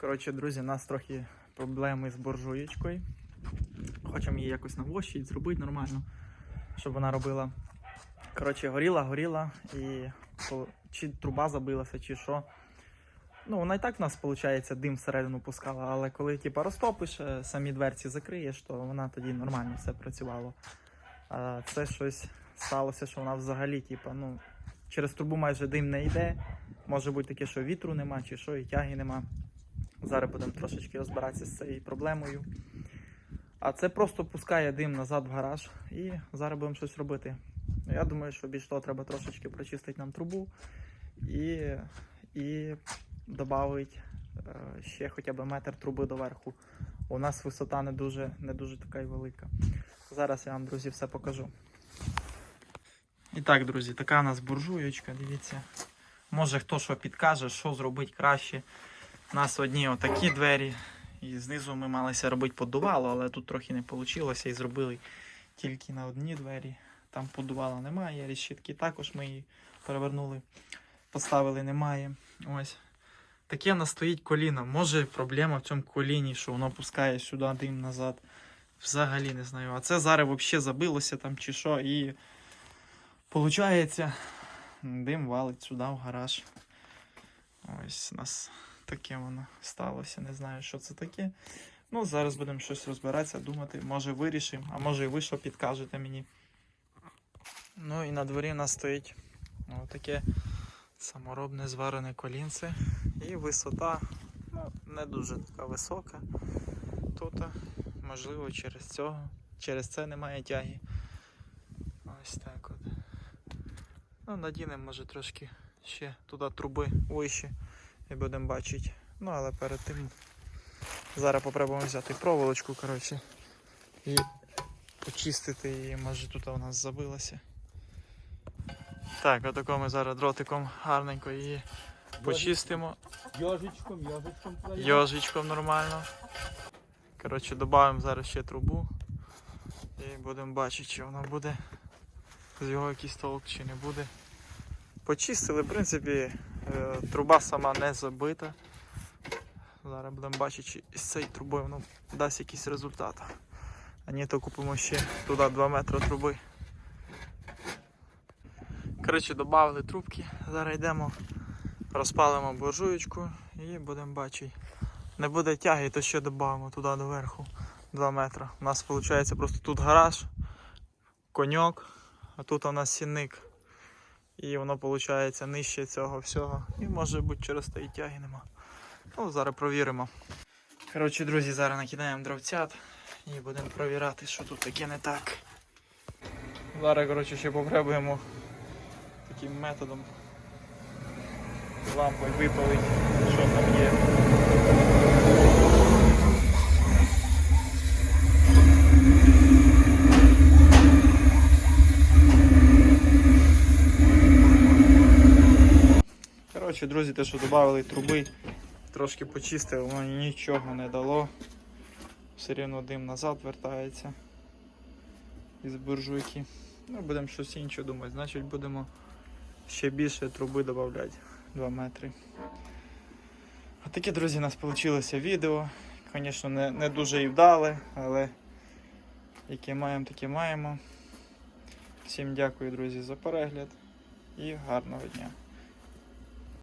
Коротше, друзі, у нас трохи проблеми з буржуєчкою. Хочемо її якось навощити, зробити нормально, щоб вона робила. Коротше, горіла, горіла і чи труба забилася, чи що. Ну, вона і так в нас, виходить, дим всередину пускала, але коли типу, розтопиш, е, самі дверці закриєш, то вона тоді нормально все працювало. А це щось сталося, що вона взагалі, типу, ну, через трубу майже дим не йде. Може бути таке, що вітру нема, чи що, і тяги нема. Зараз будемо трошечки розбиратися з цією проблемою. А це просто пускає дим назад в гараж і зараз будемо щось робити. Я думаю, що більш того треба трошечки прочистити нам трубу і, і додати ще хоча б метр труби доверху. У нас висота не дуже, не дуже така й велика. Зараз я вам, друзі, все покажу. І так, друзі, така у нас буржуєчка, дивіться. Може хто що підкаже, що зробити краще. У нас одні отакі двері. І знизу ми малися робити подувало, але тут трохи не вийшло і зробили тільки на одні двері. Там подувала немає, решітки також ми її перевернули, поставили немає. Ось. Таке в нас стоїть коліно. Може проблема в цьому коліні, що воно пускає сюди дим назад. Взагалі не знаю. А це зараз взагалі забилося там чи що. І виходить, дим валить сюди в гараж. Ось у нас таке воно сталося. Не знаю, що це таке. Ну, зараз будемо щось розбиратися, думати, може вирішимо, а може і ви що підкажете мені. Ну і на дворі у нас стоїть таке саморобне зварене колінце. І висота ну, не дуже така висока. Тут, можливо, через цього, через це немає тяги. Ось так от. Ну, надінемо, може, трошки ще туди труби вище і будемо бачити. Ну, але перед тим зараз попробуємо взяти проволочку, коротше, і почистити її, може тут у нас забилася. Так, отако ми зараз дротиком гарненько її почистимо. Йожичком, йожичком. Йожичком нормально. Коротше, додаємо зараз ще трубу. І будемо бачити, чи воно буде з його якийсь толк, чи не буде. Почистили, в принципі, труба сама не забита. Зараз будемо бачити, чи з цією трубою воно дасть якийсь результат. А ні, то купимо ще туди 2 метри труби. Коротше, додали трубки. Зараз йдемо, розпалимо буржуєчку і будемо бачити. Не буде тяги, то ще додамо туди доверху 2 метри. У нас виходить просто тут гараж, коньок, а тут у нас сінник. І воно виходить нижче цього всього. І може бути через те і тяги нема. Ну, зараз провіримо. Коротше, друзі, зараз накидаємо дровцят і будемо провіряти, що тут таке не так. Зараз, коротше, ще попробуємо таким методом лампою випалити, що там є. Коротше, друзі, те, що додали труби, трошки почистили, воно нічого не дало. Все рівно дим назад вертається із буржуйки. Ну, будемо щось інше думати, значить будемо ще більше труби додати 2 метри. А таке, друзі, у нас вийшло відео. Звісно, не, не дуже і вдале, але яке маємо, таке маємо. Всім дякую, друзі, за перегляд і гарного дня.